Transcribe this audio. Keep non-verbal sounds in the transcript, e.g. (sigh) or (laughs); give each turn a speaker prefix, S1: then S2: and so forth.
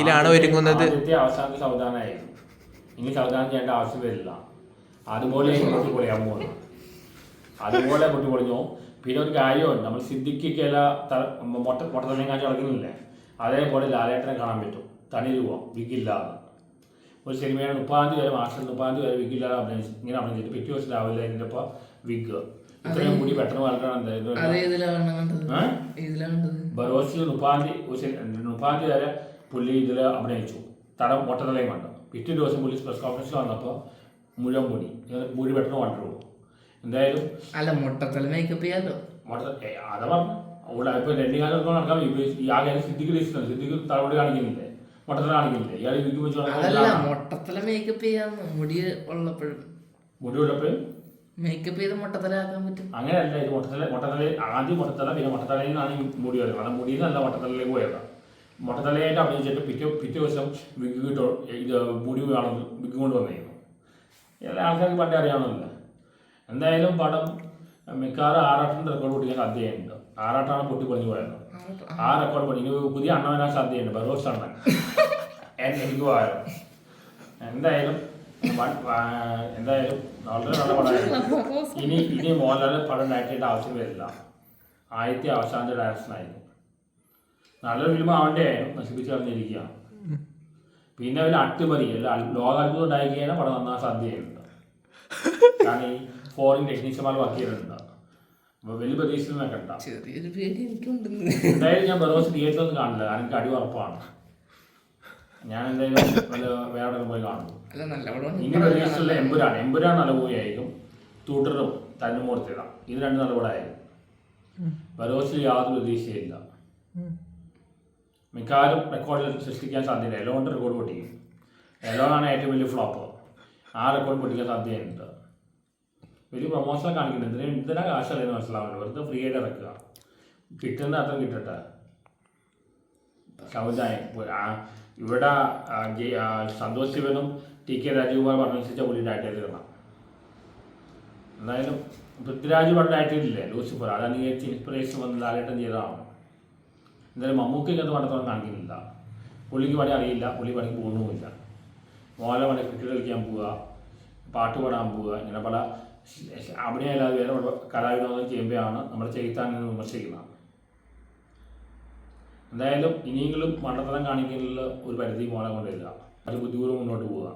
S1: ഇതിലാണ് ഒരുങ്ങുന്നത്.
S2: അവസാനത്തെ സൗദാനായിരുന്നു ഇനി സൗദാനം ചെയ്യേണ്ട ആവശ്യം വരില്ല. അതുപോലെ പൊട്ടി പൊളിയാൻ പോകുന്നു അതുപോലെ പൊട്ടി പൊളിഞ്ഞു പിന്നെ ഒരു കാര്യമുണ്ട്. നമ്മൾ സിദ്ധിക്കല മൊട്ട മൊട്ടത്തലയും കാഴ്ച കളിക്കുന്നില്ലേ അതേപോലെ ലാലേട്ടനെ കാണാൻ പറ്റും. തണി രൂപം. വിഗില്ലാതെ. ഒരു സിനിമയുടെ മുപ്പതാം തീയതി വരെ മാസം മുപ്പതാം തീയതി വരെ വിഗില്ലാതെ അഭിനയിച്ചു ഇങ്ങനെ അഭിനയിച്ചിട്ട് പിറ്റേ ദിവസം രാവിലെ അതിന്റെ ഇപ്പൊ വിഗ്. ഇത്രയും കൂടി പെട്ടെന്ന് വളരണം ബറോസിൽ മുപ്പാം തീയതി മുപ്പാം തീയതി വരെ പുള്ളി ഇതിൽ അഭിനയിച്ചു തടം മൊട്ടത്തലയും കണ്ടു. പിറ്റേ ദിവസം പുള്ളി പ്രസ് കോൺഫറൻസിൽ വന്നപ്പോൾ മുഴുവൻ മുടി മുഴി പെട്ടെന്ന് കണ്ടുള്ളൂ എന്തായാലും
S3: അല്ല മുട്ടത്തല മേക്കപ്പ് ചെയ്യാലോ?
S2: മൊട്ട അതാ പറഞ്ഞു അവിടെ ഇപ്പോൾ രണ്ടു കാലം നടക്കാൻ ഈ ഈ ആ കാര്യം സിദ്ധിക്ക് രജിസ്റ്റർ സിദ്ധിക്ക് തലമുടി കാണിക്കുന്നില്ലേ? മൊട്ടത്തല കാണിക്കുന്നില്ലേ? ഇയാൾ ഇതിക്ക് വെച്ച്
S3: മുട്ടത്തല മേക്കപ്പ് ചെയ്യാന്ന് മുടി ഉള്ളപ്പോഴും.
S2: മുടി ഉള്ളപ്പോഴും?
S3: മേക്കപ്പ് ചെയ്ത് മുട്ടത്തല ആക്കാൻ പറ്റും.
S2: അങ്ങനെയല്ല ഇത് മൊട്ടത്തല മൊട്ടത്തല ആദ്യം മൊട്ടത്തല പിന്നെ മൊട്ടത്തലയിൽ നിന്നാണ് മുടി വരുന്നത് മുടിയിൽ നിന്നല്ല മൊട്ടത്തലയിലേക്ക് പോയത് മൊട്ടത്തലയായിട്ട് അഭിനയിച്ചിട്ട് പിറ്റേ പിറ്റേ ദിവസം വിഗ് കിട്ടോ ഇത് മുടി കാണും വിഗ് കൊണ്ട് വന്നിരുന്നു എല്ലാ ആൾക്കാർക്ക് പണ്ടേ അറിയാവുന്നില്ല എന്തായാലും പടം മിക്കവാറും ആറാട്ടിന്റെ റെക്കോർഡ് പൊട്ടിക്കാൻ സാധ്യതയുണ്ട്. ആറാട്ടാണ് പൊട്ടി പൊളിഞ്ഞു പോയത്. ആ റെക്കോർഡ് പൊട്ടി ഇനി പുതിയ അണ്ണ വരാൻ സാധ്യതയുണ്ട്. ബറോസ് അണ്ണൻ. എനിക്ക് പോയത് എന്തായാലും എന്തായാലും വളരെ നല്ല പടമായിരുന്നു. (laughs) ഇനി ഇനി മോഹൻലാലിന് പടം ഡയറക്റ്റ് ചെയ്യേണ്ട ആവശ്യം വരില്ല. ആദ്യത്തെ അവസാനത്തെ ഡയറക്ഷൻ ആയിരുന്നു നല്ലൊരു ഫിലിം ആവേണ്ടേ നശിപ്പിച്ച് കളഞ്ഞിരിക്കുക പിന്നെ ഒരു അട്ടിമറി ലോകാത്ഭുതം ഉണ്ടായി കഴിഞ്ഞാൽ പടം നന്നാ സാധ്യതയുണ്ട് കാരണം ഈ ഫോറിൻ ടെക്നീഷ്യന്മാർ വർക്ക് ചെയ്തിട്ടുണ്ട് അപ്പൊ വലിയ പ്രതീക്ഷ വെക്കണ്ട
S3: പേടി
S2: എന്തായാലും ഞാൻ ബറോസ് തിയേറ്ററിൽ ഒന്നും കാണില്ല. കാരണം എനിക്ക് അടി ഉറപ്പാണ്. ഞാൻ എന്തായാലും വല്ല വേറെ പോയി കാണും.
S3: അല്ല നല്ല പടമാണ്
S2: ഇനി പ്രതീക്ഷിച്ചുള്ള എമ്പുരാൻ. എമ്പുരാൻ നല്ല മൂവിയായിരിക്കും. തുടരും തന്നുമൂർത്തിയതാണ് ഇത് രണ്ട് നല്ല പടമായിരിക്കും. ബറോസിൽ യാതൊരു പ്രതീക്ഷയില്ല മിക്കവാറും റെക്കോർഡിൽ സൃഷ്ടിക്കാൻ സാധ്യത എലോണ്ട് റെക്കോർഡ് പൊട്ടിക്കും എലോണാണ് ഏറ്റവും വലിയ ഫ്ലോപ്പ് ആ റെക്കോർഡ് പൊട്ടിക്കാൻ സാധ്യതയുണ്ട്. വലിയ പ്രൊമോഷൻ കാണിക്കുന്നുണ്ട്. എന്തിനാ എന്തിനാ കാശല്ലെന്ന് മനസ്സിലാവുന്നുണ്ട്. വെറുതെ ഫ്രീ ആയിട്ട് ഇറക്കുക. കിട്ടുന്ന അത്ര കിട്ടട്ടെ. സമുദായം ഇവിടെ സന്തോഷ് ശിവനും ടി കെ രാജകുമാർ പറഞ്ഞനുസരിച്ച പുള്ളി ഡയറ്റ് തരണം എന്തായാലും പൃഥ്വിരാജ് പറഞ്ഞ ഡയറ്റ് ചെയ്തില്ലേ ലൂസിഫർ. അതാണ് ഇൻസ്പിറേഷൻ വന്ന് ലാലേട്ടൻ ചെയ്തതാണ്. എന്തായാലും മമ്മൂക്ക് അത് പടത്തോളം കാണിക്കുന്നില്ല പുള്ളിക്ക് പണി അറിയില്ല. പുള്ളി പണിക്ക് പോകുന്നുമില്ല. മോലെ പണി ക്രിക്കറ്റ് കളിക്കാൻ പോവുക പാട്ട് പാടാൻ പോവുക ഇങ്ങനെ പല അഭിനയമല്ലാതെ വേറെ കലാവിനോദം ചെയ്യുമ്പോഴാണ് നമ്മുടെ ചെയ്ത്താൻ എന്ന് വിമർശിക്കുന്നത്. എന്തായാലും ഇനിയെങ്കിലും മണ്ടത്തരം കാണിക്കുന്നതിൽ ഒരു പരിധി മോളെ കൊണ്ടില്ല അത് ബുദ്ധിപൂർവം മുന്നോട്ട് പോവുക.